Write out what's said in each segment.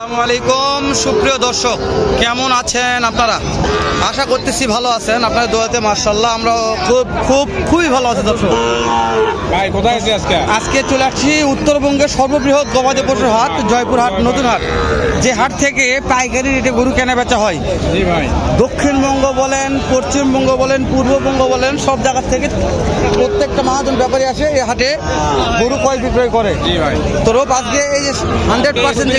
আসসালামু আলাইকুম সুপ্রিয় দর্শক কেমন আছেন আপনারা? আশা করতেছি ভালো আছেন আপনার দোয়াতে মার্শাল্লাহ আমরা খুব খুব খুবই ভালো আছি দর্শক। ভাই কোথায় আছি আজকে? আজকে চলে আসছি উত্তরবঙ্গের সর্ববৃহৎ গবাদি পশুর হাট জয়পুর হাট নতুন হাট। যে হাট থেকে পাইকারি রেটে গরু কেনা বেচা হয়। জি ভাই। দক্ষিণবঙ্গ বলেন পশ্চিমবঙ্গ বলেন পূর্ববঙ্গ বলেন সব জায়গা থেকে প্রত্যেকটা মহাজন ব্যাপারী আসে এই হাটে গরু ক্রয় বিক্রয় করে। জি ভাই। তো রোপ আজকে এই যে হান্ড্রেড পার্সেন্ট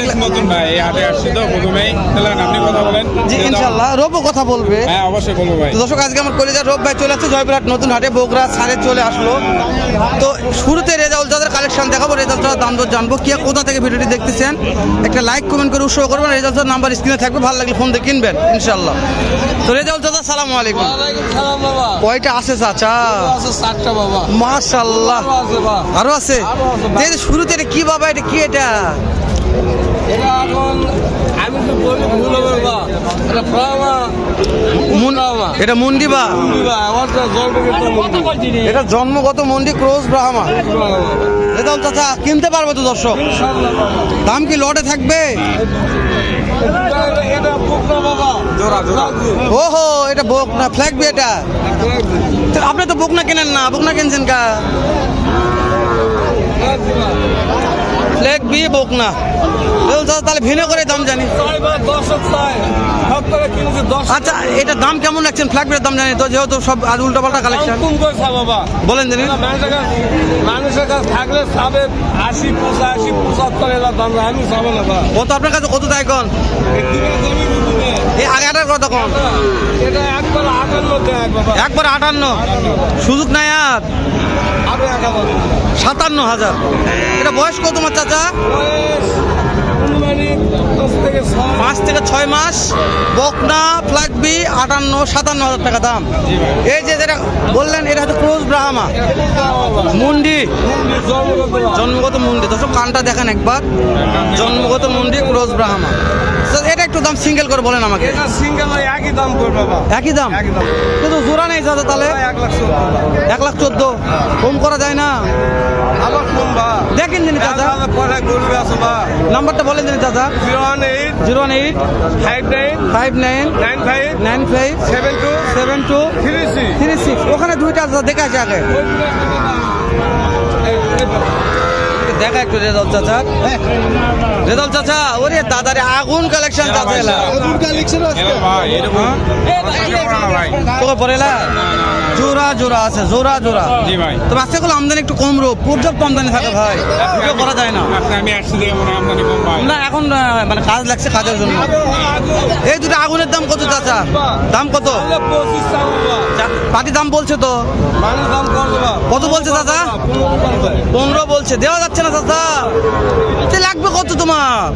এই হাটে আসছি তো প্রথমেই। তাহলে আপনি কথা বলেন। জি ইনশাল্লাহ। রোবও কথা বলবে। হ্যাঁ অবশ্যই বলব ভাই। দর্শক আজকে আমার কলেজার রোব ভাই চলে আসছে জয়পুরহাট নতুন হাটে বগুড়া সাড়ে চলে আসলো। তো শুরুতে রেজাউল যাদের কালেকশন দেখাবো রেজাল্ট দাম দর জানব। কে কোথা থেকে ভিডিওটি দেখতেছেন একটা লাইক কমেন্ট করে উৎসাহ করবেন। রেজাল্ট নাম্বার স্ক্রিনে থাকবে ভালো লাগলে ফোন দিয়ে কিনবেন ইনশাল্লাহ। তো রেজাউল দাদা সালাম আলাইকুম কয়টা আছে চাচা? বাবা। মাশাল্লাহ। আরও আছে শুরুতে এটা কি বাবা এটা কি এটা? এটা এখন আমি তো বলি ভুল হবে বা। এটা ফ্রামা এটা মুন্ডি বা? জন্মগত মন্দির এটা জন্মগত মন্ডি ক্রোজ ব্রাহ্মা। রেজাউল চাচা কিনতে পারবে তো দর্শক? দাম কি লটে থাকবে? এটা জোড়া ওহো এটা বোক না ফ্ল্যাগ বি এটা তো আপনি তো বুক না কেনেন না বুক না কিনছেন কা? ফ্ল্যাগ বি বুক না। তাহলে ভিন্ন করে দাম জানি। আচ্ছা এটা দাম কেমন রাখছেন? ফ্ল্যাগ বিয়ের দাম জানি তো যেহেতু সব আজ উল্টো পাল্টা কালেকশন বলেন জানি মানুষের কাছে থাকলে সাবে আশি পঁচাশি পঁচাত্তর এলাকা দাম আমি সাবে না কত আপনার কাছে? কত তাই এখন এই আগাটার কত কম এটা একবার বাবা একবার আটান্ন। সুযোগ নাই আর। সাতান্ন হাজার। এটা বয়স কত তোমার চাচা? পাঁচ থেকে ছয়। মাস। বকনা ফ্ল্যাগবি আটান্ন সাতান্ন হাজার টাকা দাম। এই যে যেটা বললেন এটা হচ্ছে ক্রোজ ব্রাহ্মা। মুন্ডি। জন্মগত মুন্ডি। দর্শক কানটা দেখেন একবার। জন্মগত মুন্ডি ক্রোজ ব্রাহ্মা। একটু দাম সিঙ্গেল করে বলেন আমাকে। এটা সিঙ্গেল একই দাম করবে বাবা। একই দাম? একই দাম। কিন্তু জোড়া নেই চাচা তাহলে? এক লাখ সত্তর এক লাখ চোদ্দ? কম করা যায় না? আবার কম বা। দেখেন যিনি চাচা। পরে করবে আসো বা। নাম্বারটা বলেন যিনি চাচা। Zero one eight. Zero one eight. Five nine. Five nine. Nine five. Nine five. Seven two. Seven two. Three six. Three six. ওখানে দুইটা দেখে আছে আগে দেখা একটু রেজাল চাচা। রেজাল চাচা ওরে দাদারে আগুন কালেকশন চাচা এলা। এলা ভাই এরকম পছন্দ করে না ভাই এলা? জোড়া জোড়া আছে জোড়া জোড়া। জি ভাই। তো বাচ্চাগুলো আমদানি একটু কম রো পর্যাপ্ত আমদানি থাকে ভাই। ভিডিও করা যায় না। আমি আসছি দেখে মনে আমদানি কম ভাই না এখন মানে কাজ লাগছে কাজের জন্য। এই দুটো আগুনের দাম কত চাচা? দাম কত? পাটি দাম বলছে তো। কত বলছে চাচা? পনেরো বলছে। দেওয়া যাচ্ছে না তে লাগবে কত তোমার?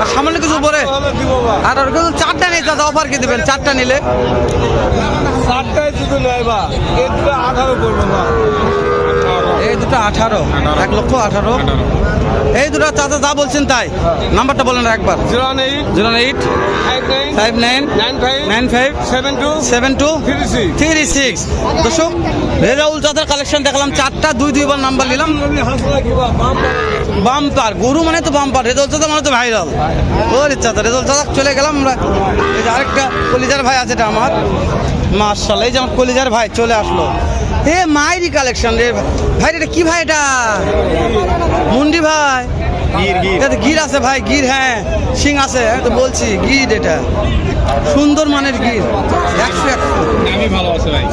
আর সামান্য কিছু উপরে। আর আর কিছু চারটা নেই দাদা অফার কে দিবেন? চারটা নিলে। চারটায় শুধু নয় বা। এই দুটো আঠারো করব এই দুটো আঠারো এক লক্ষ আঠারো। এই দুটো চাচা যা বলছেন তাই। নাম্বারটা বলেন একবার zero eight zero eight five nine nine five nine five seven two seven two three six. দর্শক রেজাউল চাচার কালেকশন দেখালাম চারটা দুই দুইবার নাম্বার নিলাম। বাম্পার গরু মানে তো বাম্পার রেজাল্ট চাচা মানে তো ভাইরাল ওরে চাচা রেজাল্ট চাচা চলে গেলাম আমরা। এই যে আরেকটা কলিজার ভাই আছে এটা আমার। মার্শাল এই যে আমার কলিজার ভাই চলে আসলো। এ মাইরি কালেকশন রে ভাই এটা কি ভাই এটা? মুন্ডি ভাই। গির গির। এটা গির আছে ভাই গির হ্যাঁ সিং আছে তো বলছি গির এটা। সুন্দর মানের গির একশো একশো আমি ভালো আছে ভাই।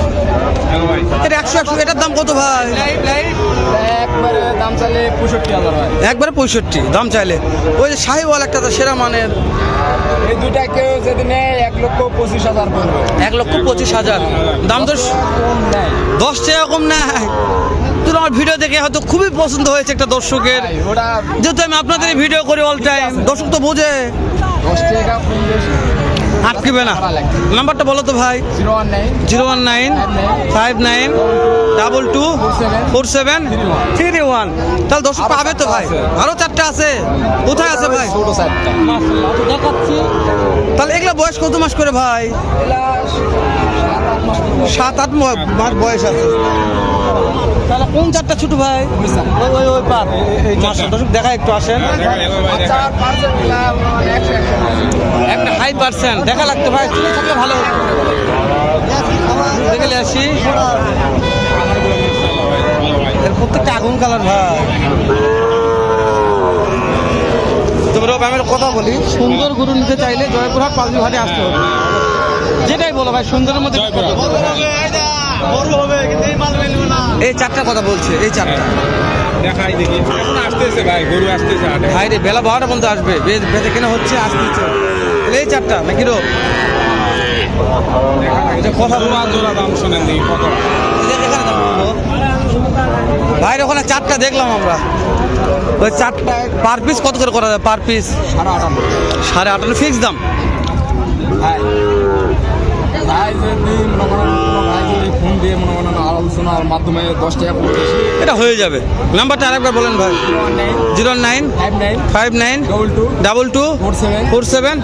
এটা একশো একশো এটার দাম কত ভাই? দাম চাইলে পঁয়ষট্টি হাজার হয়। একবারে পঁয়ষট্টি দাম চাইলে। ওই যে শাহিওয়াল একটা তো সেরা মানের। এই দুইটা কেউ যদি নেয় এক লক্ষ পঁচিশ হাজার পড়বে। এক লক্ষ পঁচিশ হাজার। দাম তো কম নেয়। দশ টাকা কম নাই আমার ভিডিও দেখে হয়তো খুবই পছন্দ হয়েছে একটা দর্শকের। যেহেতু আমি আপনাদের ভিডিও করি অল টাইম দর্শক তো বোঝে। দশ টাকা আটকিবে না। নাম্বারটা বলো তো ভাই। Zero one nine five nine double two four seven three one. তাহলে দর্শক পাবে তো ভাই। আরও চারটা আছে। কোথায় আছে ভাই? তাহলে এগুলা বয়স কত মাস করে ভাই? সাত আট মাস বয়স আছে। তাহলে কোন চারটা ছোট ভাই? ওই ওই ওই পার। দেখা একটু আসেন। একটা হাই পার্সেন্ট দেখা লাগতো ভাই চলে থাকলে ভালো দেখে আসি। এর প্রত্যেকটা আগুন কালার ভাই। তোমরা আমি কথা বলি। সুন্দর গরু নিতে চাইলে জয়পুরহাট পালনি ঘাটে আসতে হবে। যেটাই বলো ভাই সুন্দরের মধ্যে এই চারটা কথা বলছে এই চারটা। দেখাই দেখি। এখন আসতেছে ভাই গরু আসতেছে ভাই রে বেলা বারোটা পর্যন্ত আসবে। বে- বেঁচে কেনা হচ্ছে আসতেছে এই চারটা নাকি রো? এটা কথা জোড়া জোড়া দাম শোনেন দেখি কত এখানে ভাইয়ের ওখানে চারটা দেখলাম আমরা। ওই চারটা পার পিস কত করে করা যায়? পার পিস সাড়ে আটান্ন। সাড়ে আটান্ন ফিক্স দাম? ভাই ভাই যদি মনে করেন ভাই যদি ফোন দিয়ে মনে করেন আলোচনার মাধ্যমে দশ টাকা পঁচিশ এটা হয়ে যাবে। নাম্বারটা আরেকবার বলেন ভাই। Zero nine five nine double two four seven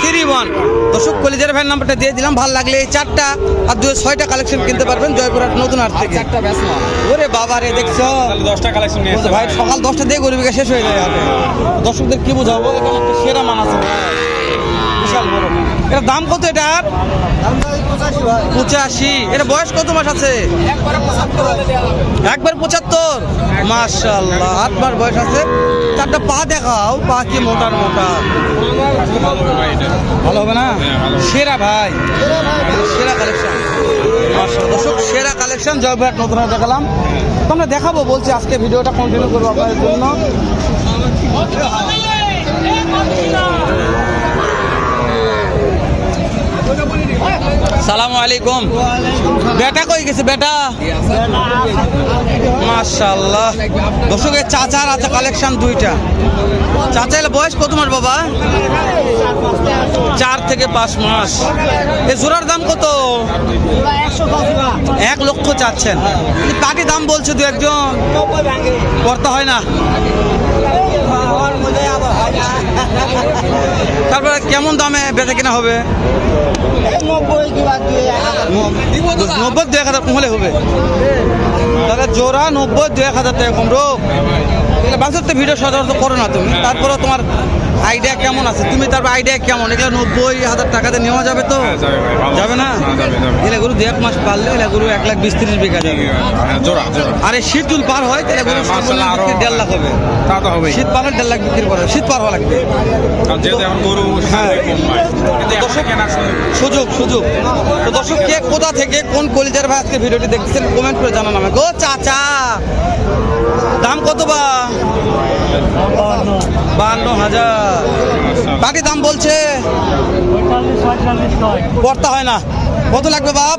three one. দর্শক কলিজার ভাইয়ের নাম্বারটা দিয়ে দিলাম। ভালো লাগলে এই চারটা আর দুই ছয়টা কালেকশন কিনতে পারবেন জয়পুরহাট নতুন থেকে। চারটা ব্যাস ওরে বাবা রে দেখছ? দশটা কালেকশন ভাই সকাল দশটা দিয়ে গরিবিকা শেষ হয়ে যায় দর্শকদের কি বোঝাবো? সেরা মান আছে। ভাই। এটা দাম কত এটার পঁচাশি। এটা বয়স কত মাস আছে? একবার পঁচাত্তর? মাশাল্লাহ আট মাস বয়স আছে। চারটা পা দেখাও, পা কি মোটার মোটা? ভালো হবে না? সেরা ভাই। সেরা কালেকশন দর্শক, সেরা কালেকশন জয়ভাট নতুন দেখালাম। তো আমরা দেখাবো, বলছি আজকে ভিডিওটা কন্টিনিউ করব আপনাদের জন্য। সালামু আলাইকুম। বেটা কই গেছে বেটা? মাশাল্লাহ দর্শকের চাচার আছে কালেকশন দুইটা। চাচা এলে বয়স কত মাস বাবা? চার থেকে পাঁচ মাস। এই জোড়ার দাম কত? এক লক্ষ চাচ্ছেন। পাটি দাম বলছে দু একজন। করতে হয় না। তারপরে কেমন দামে বেচা কেনা হবে? নব্বই দু এক হাজার কম হলে হবে। তাহলে জোড়া নব্বই দু এক হাজার টাকা কম। রোগ। বাংলাদেশের তো ভিডিও সাধারণত করো না তুমি। তারপরে তোমার আইডিয়া কেমন আছে? তুমি তারপর আইডিয়া কেমন? এগুলো নব্বই হাজার টাকাতে নেওয়া যাবে তো? হ্যাঁ, যাবে না? হ্যাঁ। এলে গরু দু এক মাস পারলে এলে গরু এক লাখ বিশ তিরিশ বিঘা যাবে। হ্যাঁ আরে শীত চুল পার হয় তাহলে গরু হ্যাঁ, দেড় লাখ হবে। তা তো হবেই। শীত পার হলে দেড় লাখ বিক্রি করে শীত পার হওয়া লাগবে। হ্যাঁ। সুযোগ সুযোগ। তো দর্শক কে কোথা থেকে কোন কলিজার ভাই আজকে ভিডিওটি দেখতেছেন কমেন্ট করে জানান আমাকে ও চাচা দাম কত বা? বান্ন হাজার। বাকি দাম বলছে পড়তে হয় না। কত লাগবে বাপ?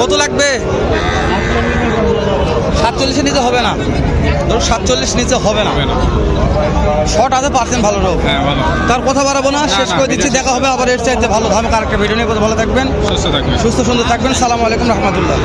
কত লাগবে? সাতচল্লিশের নিচে হবে না। ধরো সাতচল্লিশ নিচে হবে না। শর্ট আছে পার্সেন্ট ভালো রোগ। হ্যাঁ তার কথা বাড়াবো না শেষ করে দিচ্ছি। দেখা হবে আবার এর চাইতে ভালো ধামে আরেকটা ভিডিও নিয়ে কথা ভালো থাকবেন। সুস্থ থাকবে সুস্থ সুন্দর থাকবেন। সালাম আলাইকুম রহমতুল্লাহ।